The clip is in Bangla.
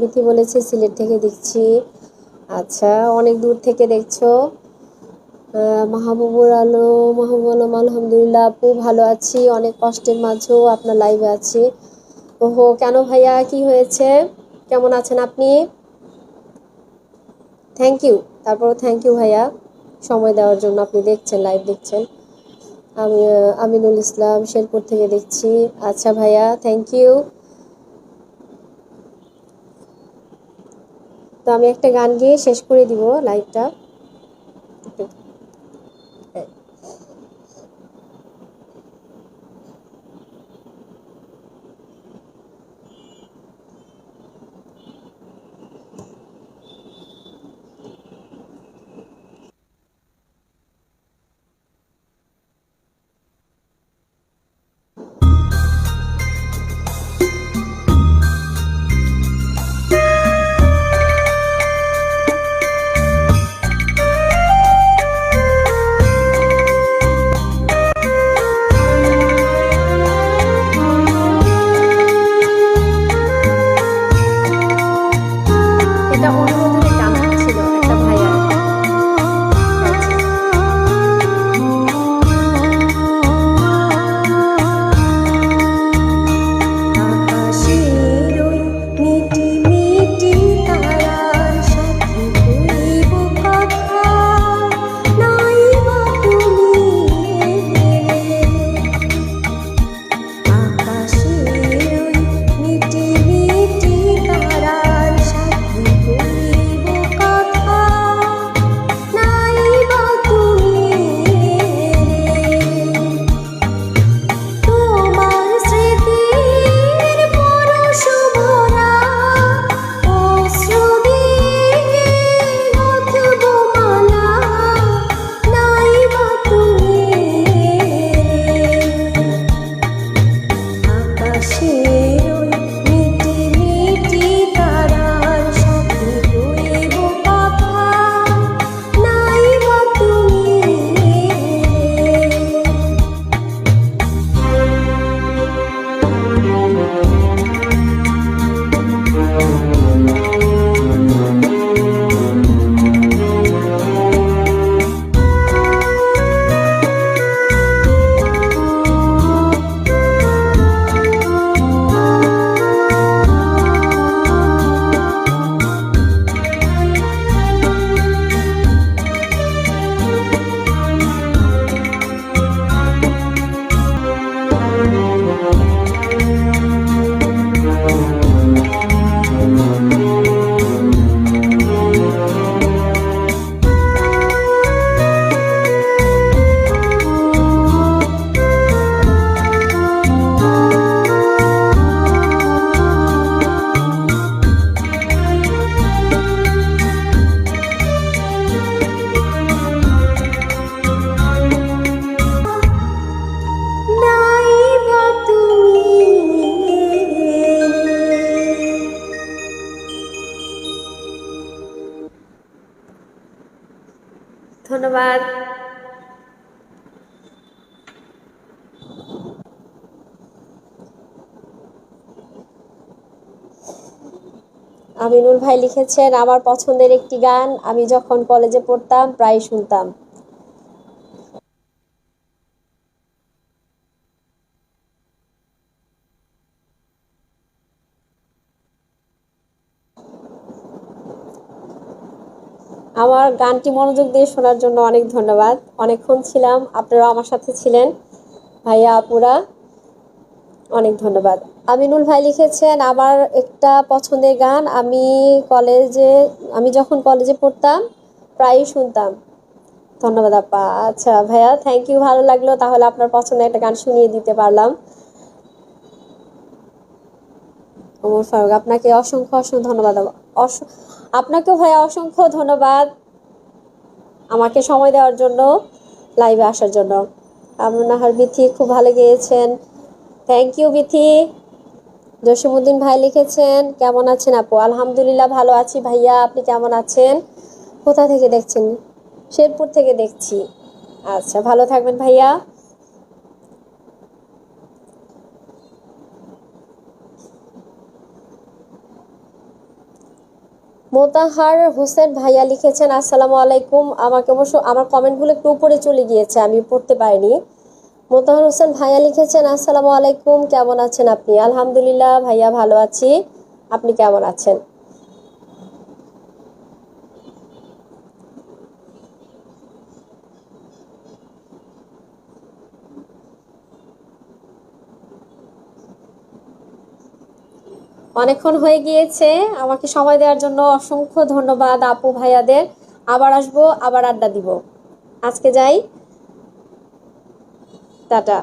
বিথি বলেছে, সিলেট থেকে দেখছি। আচ্ছা অনেক দূর থেকে দেখছ। মাহবুবুর আলো মাহবুব আলম, আলহামদুলিল্লাহ, আপু ভালো আছি, অনেক কষ্টের মাঝেও আপনার লাইভে আছি। ওহো, কেন ভাইয়া, কি হয়েছে? কেমন আছেন আপনি? থ্যাংক ইউ তারপর থ্যাংক ইউ ভাইয়া। সময় দেওয়ার জন্য আপনি দেখছেন লাইভ দেখছেন। আমি, আমিনুল ইসলাম, শেরপুর থেকে দেখছি। আচ্ছা ভাইয়া থ্যাংক ইউ তো আমি একটা গান গিয়ে শেষ করে দিব লাইভটা ধন্যবাদ। আমিনুল ভাই লিখেছেন আমার পছন্দের একটি গান আমি যখন কলেজে পড়তাম প্রায় শুনতাম। আমার গানটি মনোযোগ দিয়ে শোনার জন্য অনেক ধন্যবাদ। অনেকক্ষণ ছিলাম আপনারা আমার সাথে ছিলেন। ভাইয়া, আপুরা, অনেক ধন্যবাদ। আমিনুল ভাই লিখেছেন, আমার একটা পছন্দের গান আমি কলেজে, আমি যখন কলেজে পড়তাম, প্রায়ই শুনতাম। ধন্যবাদ, আপা। আচ্ছা ভাইয়া থ্যাংক ইউ ভালো লাগল। তাহলে আপনার পছন্দের একটা গান শুনিয়ে দিতে পারলাম। ওমর ফারুক, আপনাকে অসংখ্য অসংখ্য ধন্যবাদ আপা। অস- আপনাকেও ভাইয়া অসংখ্য ধন্যবাদ আমাকে সময় দেওয়ার জন্য লাইভে আসার জন্য। আমনাহার বিথি খুব ভালো গেয়েছেন। Thank you Bithi. জসিমুদ্দিন ভাই লিখেছেন, কেমন আছেন আপু? আলহামদুলিল্লাহ, ভালো আছি ভাইয়া। আপনি কেমন আছেন? কোথা থেকে দেখছেন? শেরপুর থেকে দেখছি। আচ্ছা ভালো থাকবেন ভাইয়া। মোতাহার হোসেন ভাইয়া লিখেছেন, আসসালামু আলাইকুম। আমাকে অবশ্য আমার কমেন্টগুলো একটু উপরে চলে গিয়েছে, আমি পড়তে পারিনি। মোতাহার হোসেন ভাইয়া লিখেছেন, আসসালামু আলাইকুম। কেমন আছেন আপনি? আলহামদুলিল্লাহ ভাইয়া ভালো আছি। আপনি কেমন আছেন? অনেকক্ষণ হয়ে গিয়েছে। আমাকে সময় দেওয়ার জন্য অসংখ্য ধন্যবাদ আপু ভাইয়াদের। আবার আসব, আবার আড্ডা দিব। আজকে যাই। টাটা।